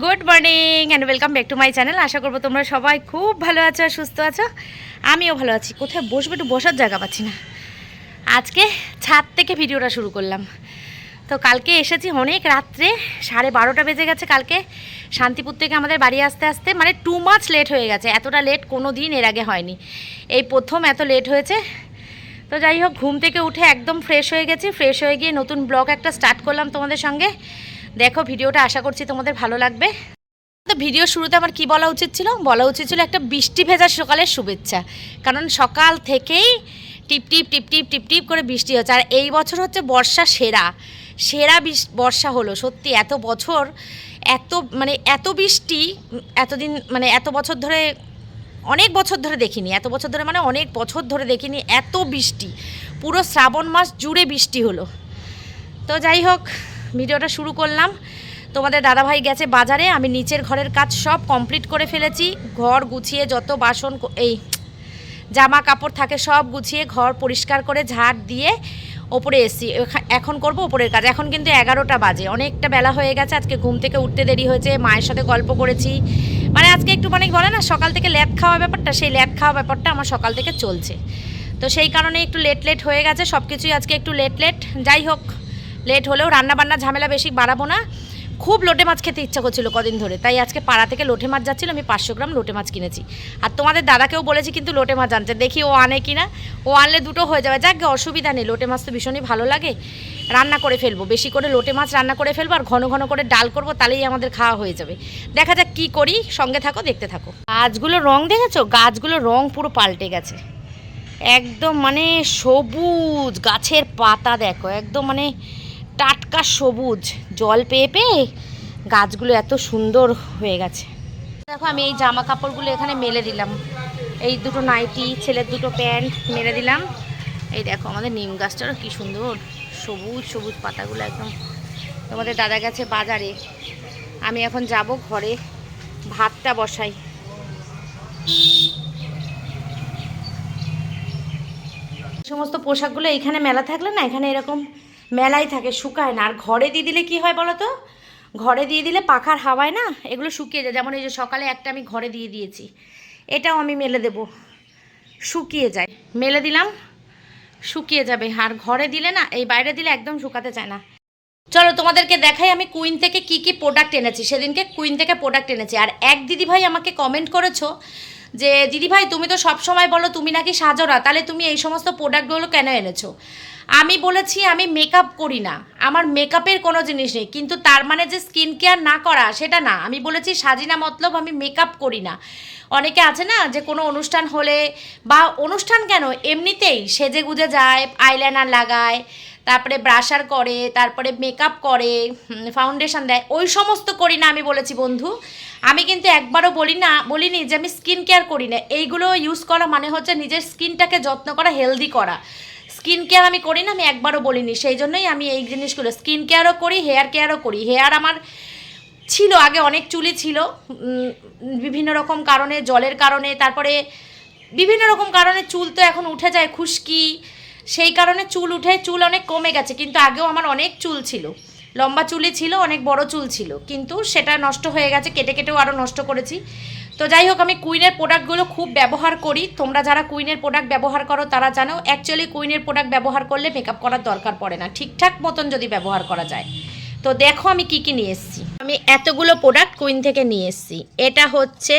Good morning and welcome back to my channel আশা করব তোমরা সবাই খুব ভালো আছো সুস্থ আছো। আমিও ভালো আছি। কোথায় বসবো একটু বসার জায়গা পাচ্ছি না। আজকে ছাদ থেকে ভিডিওটা শুরু করলাম। তো কালকে এসেছি অনেক রাত্রে, সাড়ে বারোটা বেজে গেছে কালকে। শান্তিপুর থেকে আমাদের বাড়ি আসতে আসতে মানে টু মাচ লেট হয়ে গেছে। এতটা লেট কোনো দিন এর আগে হয়নি। এই প্রথম এত লেট হয়েছে। তো যাই হোক, ঘুম থেকে উঠে একদম ফ্রেশ হয়ে গেছি। ফ্রেশ হয়ে গিয়ে নতুন ব্লগ একটা স্টার্ট করলাম তোমাদের সঙ্গে। দেখো, ভিডিওটা আশা করছি তোমাদের ভালো লাগবে। তো ভিডিও শুরুতে আমার কি বলা উচিত ছিল? বলা উচিত ছিল একটা বৃষ্টি ভেজা সকালের শুভেচ্ছা। কারণ সকাল থেকেই টিপ টিপ টিপ টিপ টিপ টিপ করে বৃষ্টি হচ্ছে। আর এই বছর হচ্ছে বর্ষা সেরা। সেরা বর্ষা হলো, সত্যি, এত বছর এত মানে এত বৃষ্টি, এতদিন মানে এত বছর ধরে, অনেক বছর ধরে দেখিনি। এত বছর ধরে মানে অনেক বছর ধরে দেখিনি এত বৃষ্টি। পুরো শ্রাবণ মাস জুড়ে বৃষ্টি হলো। তো যাই হোক ভিডিওটা শুরু করলাম। তোমাদের দাদাভাই গেছে বাজারে, আমি নিচের ঘরের কাজ সব কমপ্লিট করে ফেলেছি। ঘর গুছিয়ে যত বাসন এই জামা কাপড় থাকে সব গুছিয়ে ঘর পরিষ্কার করে ঝাড় দিয়ে ওপরে এসছি। এখন করব ওপরের কাজ। এখন কিন্তু এগারোটা বাজে। অনেকটা বেলা হয়ে গেছে, আজকে ঘুম থেকে উঠতে দেরি হয়েছে, মায়ের সাথে গল্প করেছি। মানে আজকে একটু মানে বলে না, সকাল থেকে ল্যাদ খাওয়া ব্যাপারটা, সেই ল্যাদ খাওয়া ব্যাপারটা আমার সকাল থেকে চলছে। তো সেই কারণে একটু লেট লেট হয়ে গেছে সব কিছুই আজকে একটু লেট লেট। যাই হোক লেট হলেও রান্না বান্না ঝামেলা বেশি বাড়াবো না। খুব লোটে মাছ খেতে ইচ্ছা করছিল কদিন ধরে। তাই আজকে পাড়া থেকে লোটে মাছ যাচ্ছিল, আমি পাঁচশো গ্রাম লোটে মাছ কিনেছি। আর তোমাদের দাদাকেও বলেছি কিন্তু লোটে মাছ আনতে। দেখি ও আনে কিনা ও আনলে দুটো হয়ে যাবে। যাক, অসুবিধা নেই। লোটে মাছ তো ভীষণই ভালো লাগে। রান্না করে ফেলব। বেশি করে লোটে মাছ রান্না করে ফেলব আর ঘন ঘন করে ডাল করব, তাহলেই আমাদের খাওয়া হয়ে যাবে। দেখা যাক কি করি। সঙ্গে থাকো, দেখতে থাকো। গাছগুলো রং দেখেছ? গাছগুলো রং পুরো পাল্টে গেছে। একদম মানে সবুজ। গাছের পাতা দেখো। একদম মানে টাটকা সবুজ জল পেয়ে পেয়ে গাছগুলো এত সুন্দর হয়ে গেছে। দেখো, আমি এই জামা কাপড়গুলো এখানে মেলে দিলাম। এই দুটো নাইটি, ছেলের দুটো প্যান্ট মেলে দিলাম। এই দেখো, আমাদের নিম গাছটারও কি সুন্দর সবুজ সবুজ পাতাগুলো একদম। তোমাদের দাদা গেছে বাজারে। আমি এখন যাব ঘরে, ভাতটা বসাই। সমস্ত পোশাকগুলো এখানে মেলা থাকলে না, এখানে এরকম মেলাই থাকে, শুকায় না। আর ঘরে দিয়ে দিলে কি হয় বলো তো? ঘরে দিয়ে দিলে পাখার হাওয়ায় না এগুলো শুকিয়ে যায়। যেমন এই যে সকালে একটা আমি ঘরে দিয়ে দিয়েছি, এটাও আমি মেলে দেব। শুকিয়ে যায়। মেলে দিলাম, শুকিয়ে যাবে। আর ঘরে দিলে না, এই বাইরে দিলে একদম শুকাতে চায় না। চলো তোমাদেরকে দেখাই আমি কুইন থেকে কি কি প্রোডাক্ট এনেছি। সেদিনকে কুইন থেকে প্রোডাক্ট এনেছি। আর এক দিদিভাই আমাকে কমেন্ট করেছ যে, দিদিভাই, তুমি তো সব সময় বলো তুমি নাকি সাজো না তাহলে তুমি এই সমস্ত প্রোডাক্টগুলো কেন এনেছো? আমি বলেছি আমি মেকআপ করি না। আমার মেকআপের কোনো জিনিস নেই। কিন্তু তার মানে যে স্কিন কেয়ার না করা, সেটা না। আমি বলেছি সাজিনা মতলব আমি মেকআপ করি না। অনেকে আছে না, যে কোনো অনুষ্ঠান হলে বা অনুষ্ঠান কেন? এমনিতেই সেজে গুজে যায় আইলাইনার লাগায়, তারপরে ব্রাশার করে, তারপরে মেকআপ করে ফাউন্ডেশন দেয়। ওই সমস্ত করি না আমি বলেছি বন্ধু। আমি কিন্তু একবারও বলি না, বলিনি যে আমি স্কিন কেয়ার করি না। এইগুলো ইউজ করা মানে হচ্ছে নিজের স্কিনটাকে যত্ন করা হেলদি করা। স্কিন কেয়ার আমি করি না, আমি একবারও বলিনি। সেই জন্যই আমি এই জিনিসগুলো স্কিন কেয়ারও করি, হেয়ার কেয়ারও করি। হেয়ার আমার ছিল, আগে অনেক চুলই ছিল বিভিন্ন রকম কারণে, জলের কারণে, তারপরে বিভিন্ন রকম কারণে চুল তো এখন উঠে যায় খুশকি, সেই কারণে চুল উঠে, চুল অনেক কমে গেছে, কিন্তু আগেও আমার অনেক চুল ছিল। লম্বা চুলই ছিল, অনেক বড় চুল ছিল, কিন্তু সেটা নষ্ট হয়ে গেছে, কেটে কেটেও আরও নষ্ট করেছি। তো যাই হোক, আমি কুইনের প্রোডাক্টগুলো খুব ব্যবহার করি। তোমরা যারা কুইনের প্রোডাক্ট ব্যবহার করো, তারা জানো অ্যাকচুয়ালি কুইনের প্রোডাক্ট ব্যবহার করলে মেকআপ করার দরকার পড়ে না। ঠিকঠাক মতন যদি ব্যবহার করা যায়। তো দেখো আমি কি কি নিয়ে এসেছি। আমি এতগুলো প্রোডাক্ট কুইন থেকে নিয়ে এসেছি। এটা হচ্ছে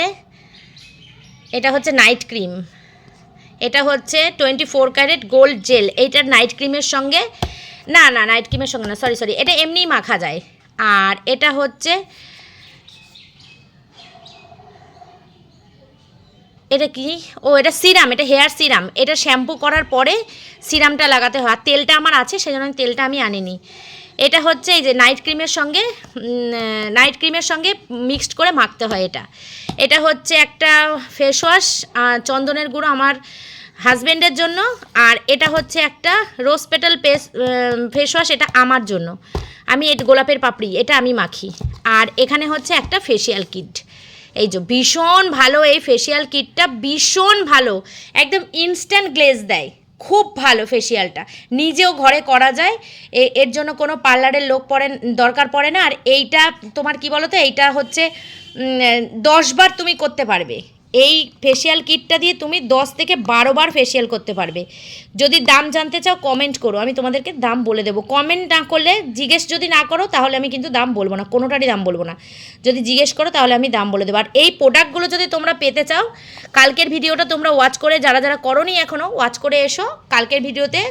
এটা হচ্ছে নাইট ক্রিম এটা হচ্ছে twenty four carat gold gel এইটার নাইট ক্রিমের সঙ্গে, না না নাইট ক্রিমের সঙ্গে না সরি সরি এটা এমনিই মাখা যায়। আর এটা হচ্ছে এটা কি? ও, এটা সিরাম, এটা হেয়ার সিরাম। এটা শ্যাম্পু করার পরে সিরামটা লাগাতে হয়। আর তেলটা আমার আছে, সেজন্য তেলটা আমি আনিনি। এটা হচ্ছে এই যে নাইট ক্রিমের সঙ্গে নাইট ক্রিমের সঙ্গে মিক্সড করে মাখতে হয় এটা। এটা হচ্ছে একটা ফেস ওয়াশ চন্দনের গুঁড়ো আমার হাজব্যান্ডের জন্য। আর এটা হচ্ছে একটা rose petal face face wash এটা আমার জন্য। আমি গোলাপের পাপড়ি, এটা আমি মাখি। আর এখানে হচ্ছে একটা ফেসিয়াল কিট এই যে ভীষণ ভালো এই ফেসিয়াল কিটটা ভীষণ ভালো। একদম ইনস্ট্যান্ট গ্লেজ দেয়। খুব ভালো ফেসিয়ালটা নিজেও ঘরে করা যায়। এর জন্য কোনো পার্লারের লোক পড়ে দরকার পড়ে না। আর এইটা তোমার কি বলো তো এইটা হচ্ছে দশবার তুমি করতে পারবে। এই ফেসিয়াল কিটটা দিয়ে তুমি দশ থেকে বারো বার ফেসিয়াল করতে পারবে। যদি দাম জানতে চাও কমেন্ট করো। আমি তোমাদেরকে দাম বলে দেবো। কমেন্ট না করলে, জিজ্ঞেস যদি না করো, তাহলে আমি কিন্তু দাম বলব না। কোনোটারই দাম বলব না। যদি জিজ্ঞেস করো, তাহলে আমি দাম বলে দেবো। আর এই প্রোডাক্টগুলো যদি তোমরা পেতে চাও, কালকের ভিডিওটা তোমরা ওয়াচ করে যারা যারা করনি এখনও ওয়াচ করে এসো। কালকের ভিডিওতে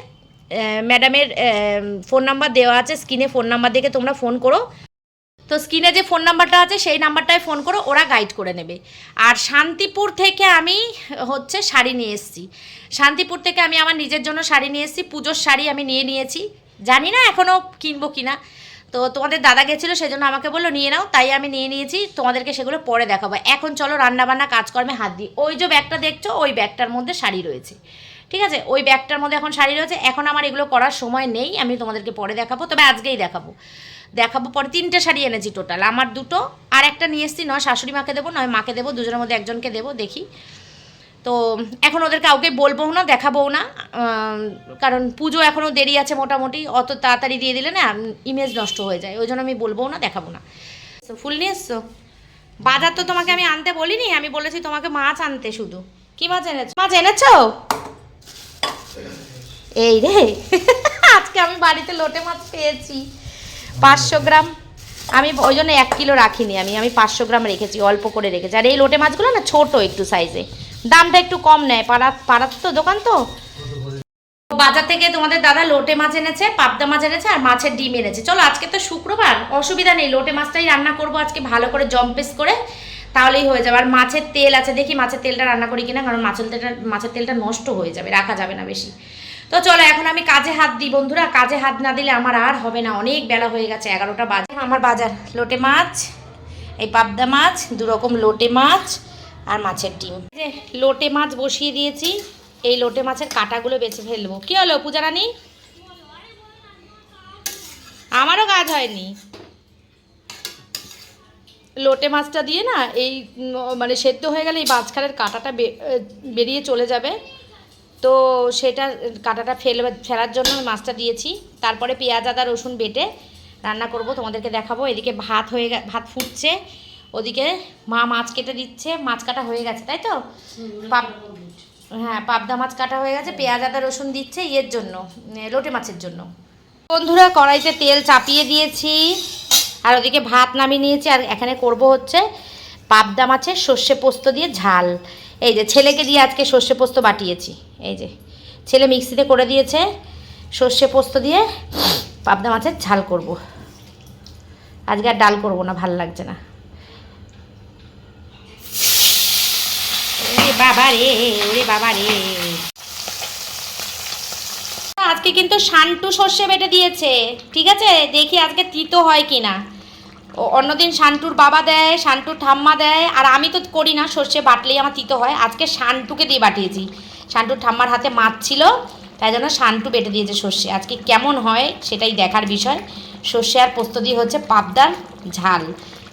ম্যাডামের ফোন নাম্বার দেওয়া আছে। স্ক্রিনে ফোন নাম্বার দেখে তোমরা ফোন করো। তো স্ক্রিনে যে ফোন নাম্বারটা আছে, সেই নাম্বারটায় ফোন করো ওরা গাইড করে নেবে। আর শান্তিপুর থেকে আমি হচ্ছে শাড়ি নিয়ে এসেছি। শান্তিপুর থেকে আমি আমার নিজের জন্য শাড়ি নিয়ে এসেছি। পুজোর শাড়ি আমি নিয়ে নিয়েছি। জানি না এখনও কিনবো কিনা। তো তোমাদের দাদা গেছিল, সেজন্য আমাকে বলল, নিয়ে নাও। তাই আমি নিয়ে নিয়েছি। তোমাদেরকে সেগুলো পরে দেখাবো। এখন চলো রান্নাবান্না, কাজকর্মে হাত দিই। ওই যে ব্যাগটা দেখছ, ওই ব্যাগটার মধ্যে শাড়ি রয়েছে। ঠিক আছে? ওই ব্যাগটার মধ্যে এখন শাড়ি রয়েছে। এখন আমার এগুলো করার সময় নেই। আমি তোমাদেরকে পরে দেখাবো। তবে আজকেই দেখাবো। দেখাবো পরে তিনটে শাড়ি এনেছি টোটাল আমার দুটো, আর একটা নিয়ে এসেছি, নয় শাশুড়ি মাকে দেবো, নয় মাকে দেবো, দুজনের মধ্যে একজনকে দেবো, দেখি। তো এখন ওদের কাউকে বলব না দেখাবো না কারণ পুজো এখনও দেরি আছে মোটামুটি, অত তাড়াতাড়ি দিয়ে দিলে না ইমেজ নষ্ট হয়ে যায়, ওই জন্য আমি বলব না, দেখাবো না। তো ফুল নিয়ে এসছো? বাজার তো তোমাকে আমি আনতে বলিনি, আমি বলেছি তোমাকে মাছ আনতে শুধু। কি মাছ এনেছো? মাছ এনেছো? এই রে, আজকে আমি বাড়িতে লোটে মাছ পেয়েছি। পাঁচশো গ্রাম। আমি ওই জন্য এক কিলো রাখিনি আমি আমি পাঁচশো গ্রাম রেখেছি, অল্প করে রেখেছি। আর এই লোটে মাছগুলো না ছোট একটু সাইজে দামটা একটু কম নেয়, পাড়া, পাড়ার তো দোকান তো। বাজার থেকে তোমাদের দাদা লোটে মাছ এনেছে, পাবদা মাছ এনেছে আর মাছের ডিম এনেছে। চলো আজকে তো শুক্রবার, অসুবিধা নেই, লোটে মাছটাই রান্না করব আজকে ভালো করে জম্পেস করে, তাহলেই হয়ে যাবে। আর মাছের তেল আছে, দেখি মাছের তেলটা রান্না করি কিনা, কারণ মাছের তেলটা মাছের তেলটা নষ্ট হয়ে যাবে, রাখা যাবে না বেশি। তো চলো, এখন আমি কাজে হাত দিই বন্ধুরা। কাজে হাত না দিলে আমার আর হবে না। অনেক বেলা হয়ে গেছে, এগারোটা বাজে। আমার বাজার, লোটে মাছ, এই পাবদা মাছ দু রকম লোটে মাছ আর মাছের ডিম। লোটে মাছ বসিয়ে দিয়েছি, এই লোটে মাছের কাঁটাগুলো বেছে ফেলব। কি হলো, পূজা রানী? আমারও কাজ হয়নি। লোটে মাছটা দিয়ে না, এই মানে সেদ্ধ হয়ে গেলে এই মাঝখানের কাঁটাটা বেরিয়ে চলে যাবে। তো সেটা কাঁটাটা ফেলে ফেলার জন্য আমি মাছটা দিয়েছি। তারপরে পেঁয়াজ আদা রসুন বেটে রান্না করব তোমাদেরকে দেখাবো। এদিকে ভাত হয়ে ভাত ফুটছে। ওদিকে মা মাছ কেটে দিচ্ছে। মাছ কাটা হয়ে গেছে তাই তো? পাপ হ্যাঁ পাবদা মাছ কাটা হয়ে গেছে। পেঁয়াজ আদা রসুন দিচ্ছে ইয়ের জন্য লোটে মাছের জন্য। বন্ধুরা কড়াইতে তেল চাপিয়ে দিয়েছি। আর ওদিকে ভাত নামিয়ে নিয়েছি। আর এখানে করব হচ্ছে পাবদা মাছের সর্ষে পোস্ত দিয়ে ঝাল। এই যে ছেলেকে দিয়ে আজকে সর্ষে পোস্ত বাটিয়েছি। এই যে, ছেলে মিক্সিতে করে দিয়েছে, সর্ষে পোস্ত দিয়ে পাবদা মাছের ঝাল করব। আজকে আর ডাল করব না, ভালো লাগছে না। বাবা রে, ওরে বাবা রে। আজকে কিন্তু শান্টু সর্ষে বেটে দিয়েছে, ঠিক আছে? দেখি আজকে তিতো হয় কি না ও, অন্যদিন শান্টুর বাবা দেয় শান্টুর ঠাম্মা দেয়, আর আমি তো করি না, সর্ষে বাটলেই আমার তিতো হয়। আজকে শান্টুকে দিয়ে বাটিয়েছি শান্টুর ঠাম্মার হাতে মাছ ছিল, তাই জন্য শান্টু বেটে দিয়েছে সর্ষে। আজকে কেমন হয় সেটাই দেখার বিষয়। সর্ষে আর পোস্ত দিয়ে হচ্ছে পাবদার ঝাল।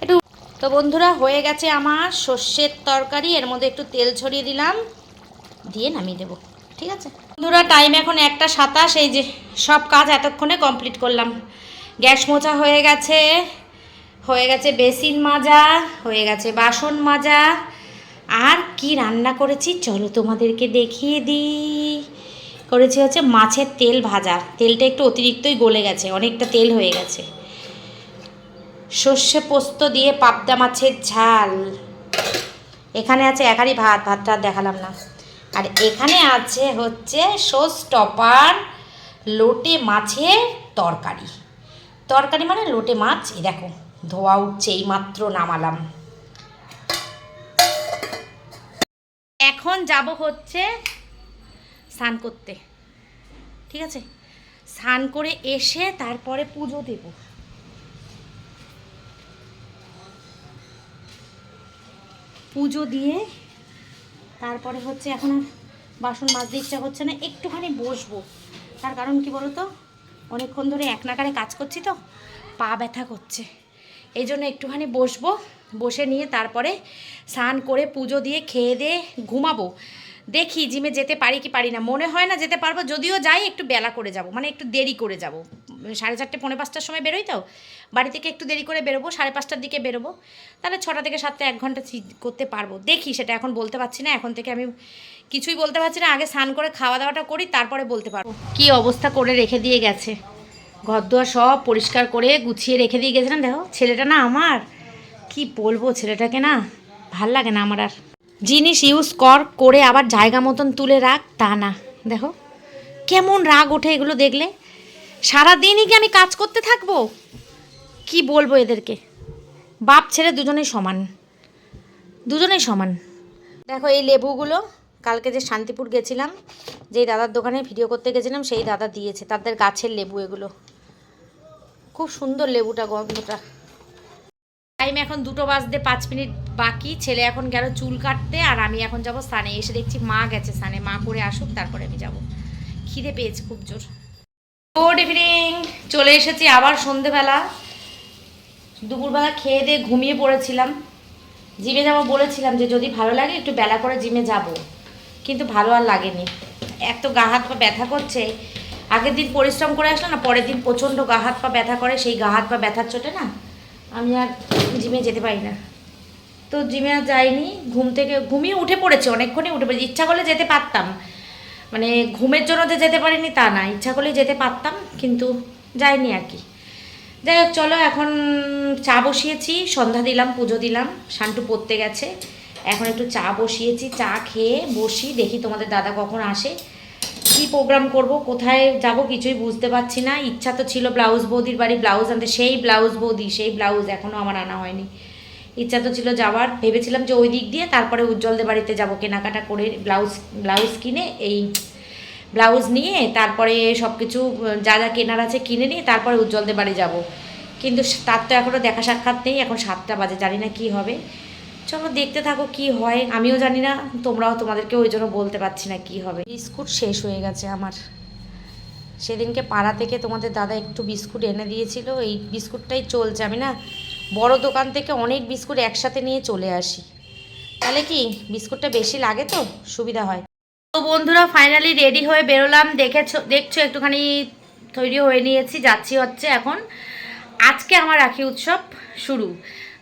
একটু, তো বন্ধুরা, হয়ে গেছে আমার সর্ষের তরকারি। এর মধ্যে একটু তেল ছড়িয়ে দিলাম। দিয়ে নামিয়ে দেবো। ঠিক আছে? বন্ধুরা টাইম এখন একটা সাতাশ। এই যে সব কাজ এতক্ষণে কমপ্লিট করলাম। গ্যাস মোছা হয়ে গেছে। হয়ে গেছে বেসিন মাজা, হয়ে গেছে বাসন মাজা। আর কি রান্না করেছি? চলো তোমাদেরকে দেখিয়ে দিই। করেছি হচ্ছে মাছের তেল ভাজা। তেলটা একটু অতিরিক্তই গলে গেছে, অনেকটা তেল হয়ে গেছে। সর্ষে পোস্ত দিয়ে পাবদা মাছের ঝাল। এখানে আছে একারই ভাত, ভাতটা দেখালাম না। আর এখানে আছে হচ্ছে সোস টপার, লোটে মাছের তরকারি। তরকারি মানে লোটে মাছ, এই দেখো। ধোয়া উঠছে এই মাত্র নামালাম। এখন যাব হচ্ছে স্নান করতে। ঠিক আছে? স্নান করে এসে তারপরে পুজো দেবো। পুজো দিয়ে তারপরে হচ্ছে এখন আর বাসন মাজতে ইচ্ছা হচ্ছে না, একটুখানি বসবো। তার কারণ কি বলো তো অনেকক্ষণ ধরে এক নাগারে কাজ করছি তো, পা ব্যথা করছে। এই জন্য একটুখানি বসবো। বসে নিয়ে তারপরে স্নান করে পুজো দিয়ে খেয়ে দিয়ে ঘুমাবো। দেখি জিমে যেতে পারি কি পারি না। মনে হয় না যেতে পারব, যদিও যাই একটু বেলা করে যাব মানে একটু দেরি করে যাব। সাড়ে চারটে, পৌনে পাঁচটার সময় বেরোই তো? বাড়ি থেকে একটু দেরি করে বেরোবো, সাড়ে পাঁচটার দিকে বেরোবো। তাহলে ছটা থেকে সাতটা, এক ঘণ্টা করতে পারব। দেখি সেটা এখন বলতে পারছি না, এখন থেকে আমি কিছুই বলতে পারছি না। আগে স্নান করে খাওয়া দাওয়াটা করি, তারপরে বলতে পারব। কি অবস্থা করে রেখে দিয়ে গেছে? ঘর দুয়ার সব পরিষ্কার করে গুছিয়ে রেখে দিয়ে গেছিলাম। দেখো, ছেলেটা না আমার। কি বলব, ছেলেটাকে না ভালো লাগে না আমার আর। জিনিস ইউজ কর, করে আবার জায়গা মতন তুলে রাখ, তা না। দেখো, কেমন রাগ ওঠে এগুলো দেখলে। সারাদিনই কি আমি কাজ করতে থাকব? কি বলব এদেরকে? বাপ, ছেলে দুজনেই সমান। দুজনেই সমান। দেখো, এই লেবুগুলো, কালকে যে শান্তিপুর গেছিলাম, যেই দাদার দোকানে ভিডিও করতে গেছিলাম, সেই দাদা দিয়েছে, তাদের গাছের লেবু এগুলো। খুব সুন্দর লেবুটা, গন্ধটা। টাইম এখন দুটো বাজতে পাঁচ মিনিট বাকি। ছেলে এখন গেল চুল কাটতে আর আমি এখন যাব স্থানে এসে দেখছি মা গেছে স্থানে মা করে আসুক, তারপরে আমি যাব। খিদে পেয়েছে খুব জোর। গুড ইভিনিং চলে এসেছি আবার সন্ধেবেলা। দুপুরবেলা খেয়ে দিয়ে ঘুমিয়ে পড়েছিলাম। জিমে যাব বলেছিলাম যে যদি ভালো লাগে একটু বেলা করে জিমে যাব। কিন্তু ভালো আর লাগেনি। এত গা হাত পা ব্যথা করছে। আগের দিন পরিশ্রম করে আসলো না, পরের দিন প্রচণ্ড গা হাত পা ব্যথা করে, সেই গা হাত পা ব্যথার চোটে না আমি আর জিমে যেতে পারি না। তো জিমে আর যাইনি, ঘুম থেকে, ঘুমিয়ে উঠে পড়েছে, অনেকক্ষণই উঠে পড়েছি। ইচ্ছা করলে যেতে পারতাম মানে ঘুমের জন্য যে যেতে পারিনি তা না, ইচ্ছা করলে যেতে পারতাম, কিন্তু যাইনি আর কি। যাই হোক, চলো এখন চা বসিয়েছি, সন্ধ্যা দিলাম, পুজো দিলাম, শান্টু পড়তে গেছে। এখন একটু চা বসিয়েছি, চা খেয়ে বসি, দেখি তোমাদের দাদা কখন আসে। কি প্রোগ্রাম করব, কোথায় যাব কিছুই বুঝতে পারছি না। ইচ্ছা তো ছিল ব্লাউজ বৌদির বাড়ি ব্লাউজ আনতে। সেই ব্লাউজ বৌদি, সেই ব্লাউজ এখনও আমার আনা হয়নি। ইচ্ছা তো ছিল যাওয়ার। ভেবেছিলাম যে ওই দিক দিয়ে তারপরে উজ্জ্বলদের বাড়িতে যাব, কেনাকাটা করে ব্লাউজ ব্লাউজ কিনে এই ব্লাউজ নিয়ে তারপরে সব কিছু যা যা কেনার আছে কিনে নিয়ে তারপরে উজ্জ্বলদের বাড়ি যাব। কিন্তু তার তো এখনও দেখা সাক্ষাৎ নেই। এখন সাতটা বাজে, জানি না কি হবে। চলো দেখতে থাকো কি হয়। আমিও জানি না, তোমরাও তোমাদেরকে ওই জন্য বলতে পারছি না কি হবে। বিস্কুট শেষ হয়ে গেছে আমার। সেদিনকে পাড়া থেকে তোমাদের দাদা একটু বিস্কুট এনে দিয়েছিল, এই বিস্কুটটাই চলছে। আমি না বড় দোকান থেকে অনেক বিস্কুট একসাথে নিয়ে চলে আসি। তাহলে কি, বিস্কুটটা বেশি লাগে তো? সুবিধা হয়। তো বন্ধুরা ফাইনালি রেডি হয়ে বেরোলাম। দেখেছ, দেখছ, একটুখানি তৈরি হয়ে নিয়েছি। যাচ্ছি হচ্ছে এখন। আজকে আমার রাখি উৎসব শুরু।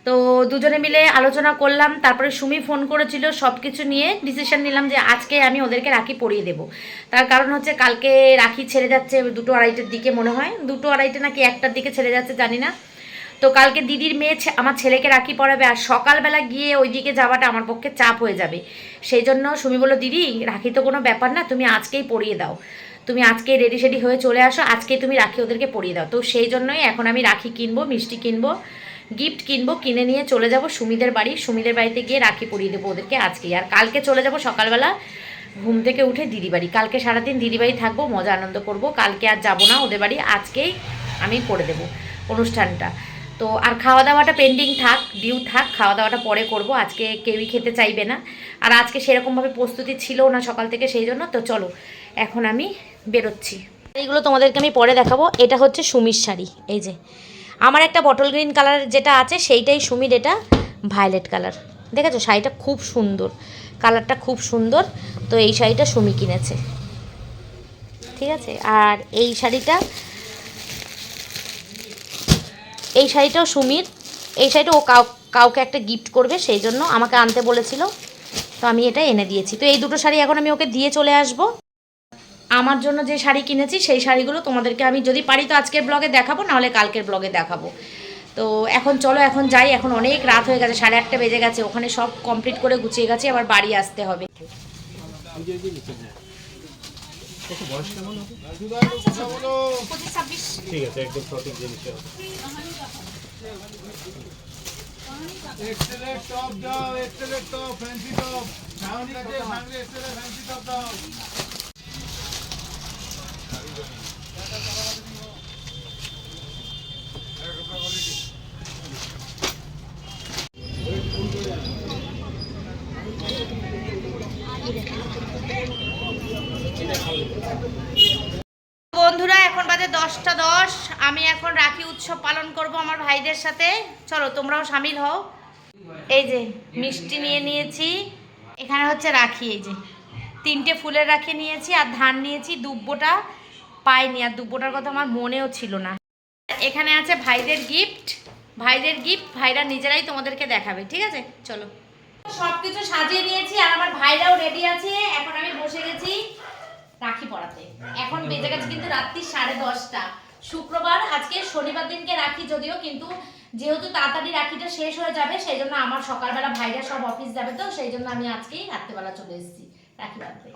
তো দুজনে মিলে আলোচনা করলাম, তারপরে সুমি ফোন করেছিল সব কিছু নিয়ে ডিসিশন নিলাম যে আজকে আমি ওদেরকে রাখি পরিয়ে দেবো। তার কারণ হচ্ছে কালকে রাখি ছেড়ে যাচ্ছে দুটো আড়াইটের দিকে মনে হয়। দুটো আড়াইটে নাকি একটার দিকে ছেড়ে যাচ্ছে জানি না। তো কালকে দিদির মেয়ে আমার ছেলেকে রাখি পরাবে আর সকালবেলা গিয়ে ওই দিকে যাওয়াটা আমার পক্ষে চাপ হয়ে যাবে। সেই জন্য সুমি বলল, দিদি, রাখি তো কোনো ব্যাপার না, তুমি আজকেই পরিয়ে দাও। তুমি আজকে রেডি সেডি হয়ে চলে আসো আজকেই তুমি রাখি ওদেরকে পরিয়ে দাও। তো সেই জন্যই এখন আমি রাখি কিনবো, মিষ্টি কিনবো। গিফট কিনবো, কিনে নিয়ে চলে যাব সুমিদের বাড়ি। সুমিদের বাড়িতে গিয়ে রাখি পরিয়ে দেবো ওদেরকে আজকেই। আর কালকে চলে যাব সকালবেলা ঘুম থেকে উঠে দিদি বাড়ি। কালকে সারাদিন দিদি বাড়ি থাকব, মজা আনন্দ করব। কালকে আর যাব না ওদের বাড়ি, আজকেই আমি করে দেবো অনুষ্ঠানটা। তো আর খাওয়া দাওয়াটা পেন্ডিং থাক ডিউ থাক খাওয়া দাওয়াটা পরে করব। আজকে কেউই খেতে চাইবে না। আর আজকে সেরকমভাবে প্রস্তুতি ছিল না সকাল থেকে সেই জন্য, তো চলো এখন আমি বেরোচ্ছি। এইগুলো তোমাদেরকে আমি পরে দেখাবো। এটা হচ্ছে সুমির শাড়ি, এই যে। আমার একটা বটল গ্রিন কালার যেটা আছে, সেইটাই সুমির এটা ভায়োলেট কালার দেখেছ? শাড়িটা খুব সুন্দর। কালারটা খুব সুন্দর। তো এই শাড়িটা সুমি কিনেছে। ঠিক আছে? আর এই শাড়িটা, এই শাড়িটাও সুমির। এই শাড়িটা ও কাউ, কাউকে একটা গিফট করবে, সেই জন্য আমাকে আনতে বলেছিল। তো আমি এটা এনে দিয়েছি। তো এই দুটো শাড়ি এখন আমি ওকে দিয়ে চলে আসব। আমার জন্য যে শাড়ি কিনেছি সেই শাড়িগুলো তোমাদেরকে আমি যদি পারি তো আজকের ব্লগে দেখাবো নাহলে কালকের ব্লগে দেখাবো তো এখন চলো এখন যাই এখন অনেক রাত হয়ে গেছে সাড়ে আটটা বেজে গেছে ওখানে সব কমপ্লিট করে গুছিয়ে গেছে আবার বাড়ি আসতে হবে টপ দাও top fancy top fancy top দাও বন্ধুরা এখন বাজে দশটা দশ আমি এখন রাখি উৎসব পালন করব আমার ভাইদের সাথে। চলো, তোমরাও সামিল হও। এই যে, মিষ্টি নিয়ে নিয়েছি। এখানে হচ্ছে রাখি, এই যে। তিনটে ফুলের রাখি নিয়েছি আর ধান নিয়েছি, দুব্বোটা পাইনি। আর দুব্বোটার কথা আমার মনেও ছিল না। এখানে আছে ভাইদের গিফট ভাইদের গিফট ভাইরা নিজেরাই তোমাদেরকে দেখাবে, ঠিক আছে? চলো। সবকিছু সাজিয়ে নিয়েছি আর আমার ভাইরাও রেডি আছে। এখন আমি বসে গেছি রাখি পড়াতে এখন বেজে গেছে কিন্তু রাত্রি সাড়ে দশটা। শুক্রবার আজকে শনিবার দিনকে রাখি যদিও কিন্তু যেহেতু তাড়াতাড়ি রাখিটা শেষ হয়ে যাবে সেই জন্য আমার সকালবেলা ভাইরা সব অফিস যাবে তো সেই জন্য আমি আজকেই রাত্রেবেলা চলে এসেছি রাখি বাঁধতে।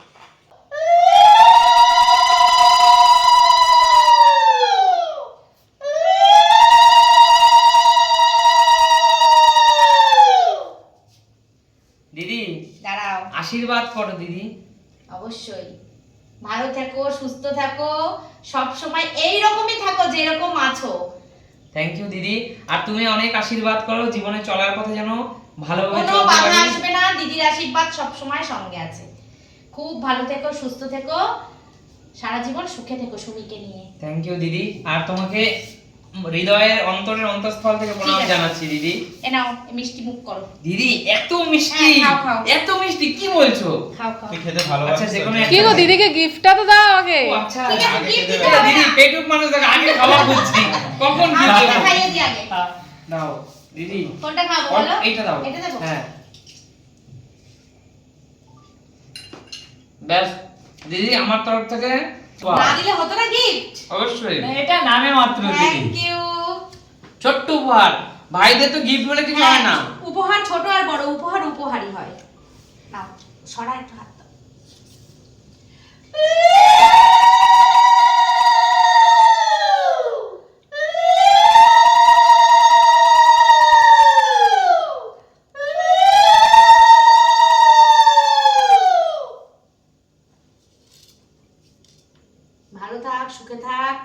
দিদি দাঁড়াও। আশীর্বাদ করো দিদি। অবশ্যই। ভালো থাকো সুস্থ থাকো। সব সময় এই রকমই থাকো যেরকম আছো। থ্যাংক ইউ দিদি। আর তুমি অনেক আশীর্বাদ করো জীবনে চলার পথে যেন ভালোভাবে কোনো বাধা আসবে না দিদির আশীর্বাদ সব সময় সঙ্গে আছে। খুব ভালো থেকো সুস্থ থেকো সারা জীবন সুখে থেকো সুমিকে নিয়ে। থ্যাংক ইউ দিদি। আর তোমাকে হৃদয়ের অন্তরের অন্তঃস্থল থেকে প্রণাম জানাচ্ছি দিদি। এ নাও মিষ্টি মুখ করো। দিদি এত মিষ্টি। হ্যাঁ, খাও, খাও। এত মিষ্টি কি বলছো? খাও খাও। খেতে আচ্ছা ভালোবাসিস যে কোনো কি গো দিদিকে গিফটটা তো দাও আগে ও, আচ্ছা। দিদি পেটুক মানুষ দেখো আগে খাবার বুঝছি। কখন কি আগে খাইয়ে দি আগে। হ্যাঁ, দাও দিদি কোনটা খাব বলো? এইটা দাও। এটা দেবো। হ্যাঁ। ব্যাস। দিদি আমার তরফ থেকে না দিলে হতো না গিফট অবশ্যই। এটা নামে মাত্র থ্যাংক ইউ ছোট্ট উপহার। ভাইদের তো গিফট বলে কিছু হয় না। উপহার ছোট আর বড় উপহার উপহারই হয়। নাও সরা একটু হাত সুখে থাক।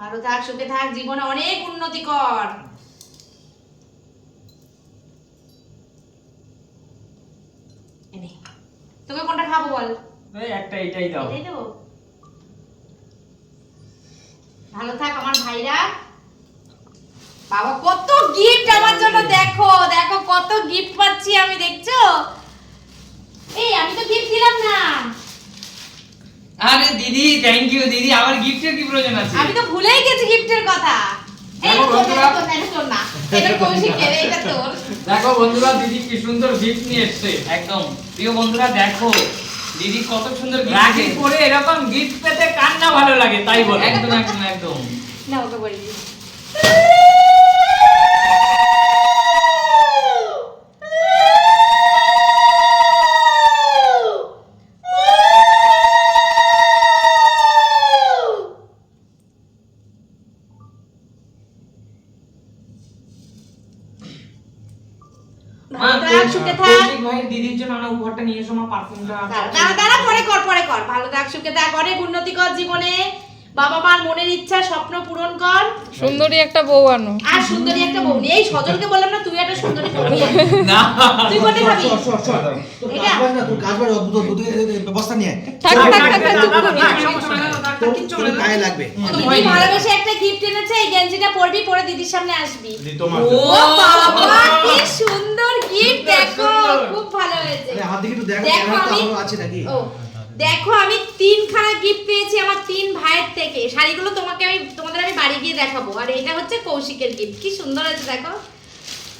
ভালো থাক সুখে থাক জীবনে অনেক উন্নতি কর। তোকে কোনটা খাব বল? একটা এটাই দাও। এটাই দেবো? ভালো থাক আমার ভাইরা। বাবা কত গিফট আমার জন্য দেখো দেখো কত গিফট পাচ্ছি আমি দেখছ এই আমি তো গিফট দিলাম না আরে দিদি থ্যাংক ইউ দিদি। আবার গিফটের কি প্রয়োজন আছে? আমি তো ভুলেই গেছি গিফটের কথা। এই দেখো বন্ধুরা। এটা তোর, এটা না এটা কৌশিকের এটা তোর। দেখো বন্ধুরা দিদি কি সুন্দর গিফট নিয়ে এসছে। একদম। প্রিয় বন্ধুরা দেখো। দিদি কত সুন্দর রাখি। পরে এরকম গিফট পেতে কার না ভালো লাগে তাই বল। একদম একদম একদম। না ওকে বলে আমরা উপহারটা নিয়ে মা পারফিউমটা দাঁড়া দাঁড়া, পরে কর পরে কর। ভালো থাক, সুখে থাক, অনেক উন্নতি কর জীবনে। বাবা মার মনের ইচ্ছা স্বপ্ন পূরণ কর। সুন্দরী একটা বউ আনো। আর সুন্দরী একটা বউ নিয়ে এই সজলকে বললাম না তুই একটা সুন্দরী বউ নিয়ে না। তুই কোনটা খাবি এটা? কাজ তোর অদ্ভুত অদ্ভুত ব্যবস্থা নিয়ে আয়। থাক থাক থাক থাক। তোর গায়ে লাগবে। দিদি ভালোবেসে একটা গিফট এনেছে? এই গেঞ্জিটা পরবি পরে দিদির সামনে আসবি। ও বাবা কি সুন্দর গিফট দেখো খুব ভালো হয়েছে। আরে হাত দিকে দেখো দেখো তো এখনও আছে নাকি? ও। দেখো আমি তিনখানা গিফট পেয়েছি আমার তিন ভাইয়ের থেকে। শাড়িগুলো তোমাকে আমি তোমাদের আমি বাড়ি গিয়ে দেখাবো। আর এটা হচ্ছে কৌশিকের গিফট কি সুন্দর আছে দেখো।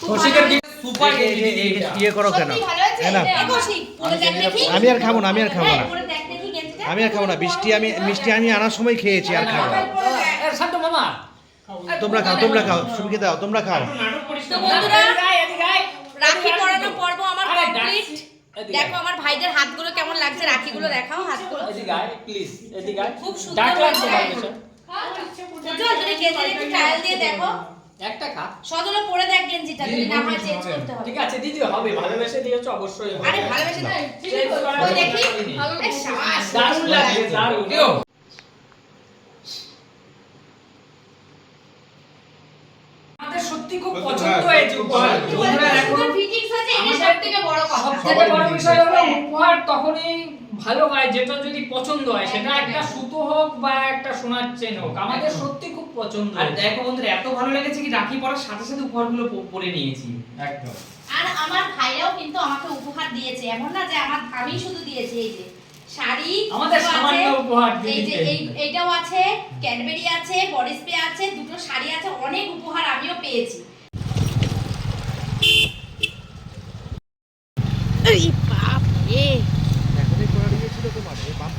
কৌশিকের সুপার ইয়ে করো কেন? দেখি। আমি আর খাব না, আমি আর খাব হ্যাঁ, না। আমি আর খাব না মিষ্টি আমি মিষ্টি আমি আনার সময় খেয়েছি আর খাব না। তোমরা খাও তোমরা খাও সুমিকে দাও তোমরা খাও। রাখি পরানো পর্ব আমার কমপ্লিট দেখো আমার ভাইদের হাতগুলো কেমন লাগছে রাখিগুলো দেখাও হাতগুলো। এদিকে আয় প্লিজ এদিকে আয়। খুব সুন্দর। ভালোবেসে। তুমি গেঞ্জির একটু ট্রায়াল দিয়ে দেখো। একটা খা। পরে দেখ গেঞ্জিটা যদি না হয় চেঞ্জ করতে হবে। ঠিক আছে দিদি হবে ভালোবেসে দিয়েছ অবশ্যই হবে। আরে ভালোবেসে না ওই দেখি। দারুণ লাগছে দারুণ। আমাদের সত্যি খুব পছন্দ হয়েছে উপহার। বন্ধুরা দেখো সুন্দর ফিটিংস আছে এটা সবথেকে বড় কথা। সবথেকে বড় বিষয় হলো উপহার তখনই ভালো হয় যেটা যদি পছন্দ হয় সেটা একটা সুতো হোক বা একটা সোনার চেন হোক আমাদের সত্যি খুব পছন্দ আর দেখো বন্ধুরা এত ভালো লেগেছে কি রাখি পরার সাথে সাথে উপহারগুলো পরে নিয়েছি। একদম। আর আমার ভাইরাও কিন্তু আমাকে উপহার দিয়েছে এমন না যে আমার আমি শুধু দিয়েছি এই যে শাড়ি আমাদের সামান্য উপহার এই যে এই আছে ক্যাডবেরি আছে বডি স্প্রে আছে দুটো শাড়ি আছে অনেক উপহার আমিও পেয়েছি এই বাপ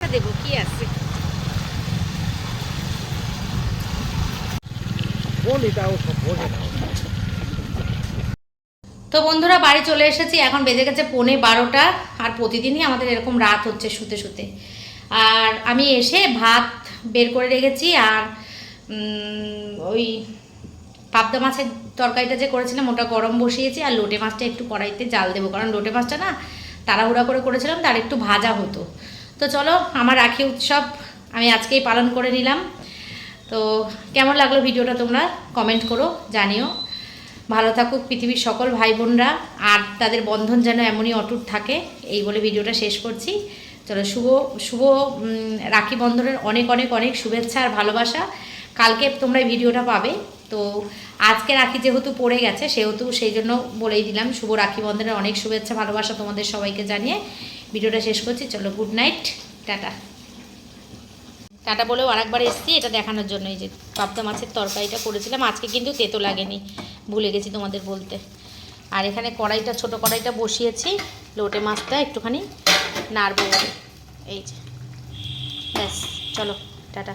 রে দেবো কি আছে? তো বন্ধুরা বাড়ি চলে এসেছি। এখন বেজে গেছে পৌনে বারোটা আর প্রতিদিনই আমাদের এরকম রাত হচ্ছে শুতে শুতে। আর আমি এসে ভাত বের করে রেখেছি আর ওই পাবদা মাছের তরকারিটা যে করেছিলাম ওটা গরম বসিয়েছি আর লোটে মাছটা একটু কড়াইতে জাল দেবো। কারণ লোটে মাছটা না তাড়াহুড়া করে করেছিলাম, তার একটু ভাজা হতো। তো চলো, আমার রাখি উৎসব আমি আজকেই পালন করে নিলাম। তো কেমন লাগল ভিডিওটা তোমরা কমেন্ট করো, জানিও। ভালো থাকুক পৃথিবীর সকল ভাই বোনরা, আর তাদের বন্ধন যেন এমনই অটুট থাকে, এই বলে ভিডিওটা শেষ করছি। চলো, শুভ শুভ রাখি বন্ধনের অনেক অনেক অনেক শুভেচ্ছা আর ভালোবাসা। কালকে তোমরা ভিডিওটা পাবে। তো আজকে রাখি যেহেতু পড়ে গেছে, সেহেতু সেই জন্য বলেই দিলাম, শুভ রাখি বন্ধনের অনেক শুভেচ্ছা, ভালোবাসা তোমাদের সবাইকে জানিয়ে ভিডিওটা শেষ করছি, চলো গুড নাইট টাটা। টাটা বলেও আরেকবার এসেছি, এটা দেখানোর জন্য এই যে পাবদা মাছের তরকারিটা করেছিলাম, আজকে কিন্তু তেতো লাগেনি, ভুলে গেছি তোমাদের বলতে। আর এখানে কড়াইটা, ছোট কড়াইটা বসিয়েছি, লোটে মাছটা একটুখানি নাড়বো, এই যে। ব্যাস, চলো, টাটা।